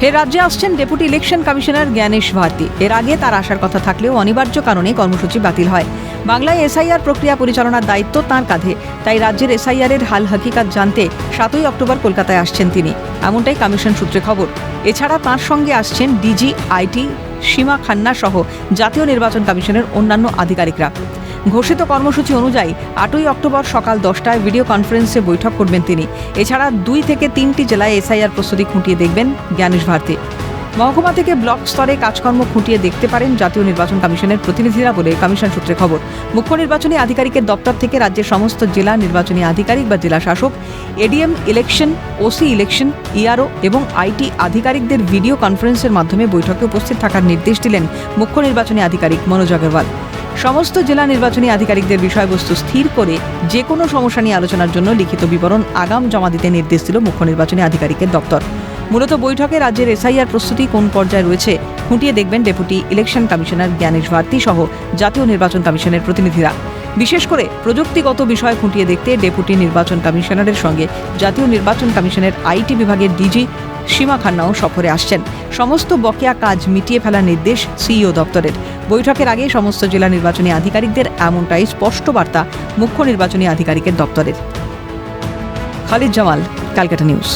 ফের রাজ্যে আসছেন deputy election commissioner Gyanesh Bharti. এর আগে তার আসার কথা থাকলেও অনিবার্য কারণে কর্মসূচি বাতিল হয়। বাংলায় এসআইআর প্রক্রিয়া পরিচালনার দায়িত্ব তাঁর কাঁধে। তাই রাজ্যের এসআইআর এর হাল হাকিকাত জানতে সাতই অক্টোবর কলকাতায় আসছেন তিনি। এমনটাই কমিশন সূত্রে খবর। এছাড়া তাঁর সঙ্গে আসছেন ডিজি, আইটি, সীমা খান্না সহ জাতীয় নির্বাচন কমিশনের অন্যান্য আধিকারিকরা। ঘোষিত কর্মসূচি অনুযায়ী আটই অক্টোবর সকাল দশটায় ভিডিও কনফারেন্সে বৈঠক করবেন তিনি। এছাড়া দুই থেকে তিনটি জেলায় এসআইআর প্রস্তুতি খুঁটিয়ে দেখবেন জ্ঞানেশ ভারতী। মহকুমা থেকে ব্লক স্তরে কাজকর্ম খুঁটিয়ে দেখতে পারেন জাতীয় নির্বাচন কমিশনের প্রতিনিধিরা বলে কমিশন সূত্রে খবর। মুখ্য নির্বাচনী আধিকারিকের দপ্তর থেকে রাজ্যের সমস্ত জেলা নির্বাচনী আধিকারিক বা জেলা শাসক, ADM election, OC election, ERO এবং আইটি আধিকারিকদের ভিডিও কনফারেন্সের মাধ্যমে বৈঠকে উপস্থিত থাকার নির্দেশ দিলেন মুখ্য নির্বাচনী আধিকারিক মনোজ আগরওয়াল। সমস্ত জেলা নির্বাচনী আধিকারিকদের বিষয়বস্তু স্থির করে যে কোনো সমস্যা নিয়ে আলোচনার জন্য লিখিত বিবরণ আগাম জমা দিতে নির্দেশ দিল মুখ্য নির্বাচনী আধিকারিকের দপ্তর। মূলত বৈঠকে রাজ্যের এসআইআর প্রস্তুতি কোন পর্যায়ে রয়েছে খুঁটিয়ে দেখবেন deputy election commissioner Gyanesh Bharti সহ জাতীয় নির্বাচন কমিশনের প্রতিনিধিরা। বিশেষ করে প্রযুক্তিগত বিষয় খুঁটিয়ে দেখতে ডেপুটি নির্বাচন কমিশনারের সঙ্গে জাতীয় নির্বাচন কমিশনের আইটি বিভাগের ডিজি সীমা খান্নাও সফরে আসছেন। সমস্ত বকেয়া কাজ মিটিয়ে ফেলার নির্দেশ সিইও দপ্তরের। বৈঠকের আগে সমস্ত জেলা নির্বাচনী আধিকারিকদের এমনটাই স্পষ্ট বার্তা মুখ্য নির্বাচনী আধিকারিকের দপ্তরের। খালিদ জামাল, ক্যালকাটা নিউজ।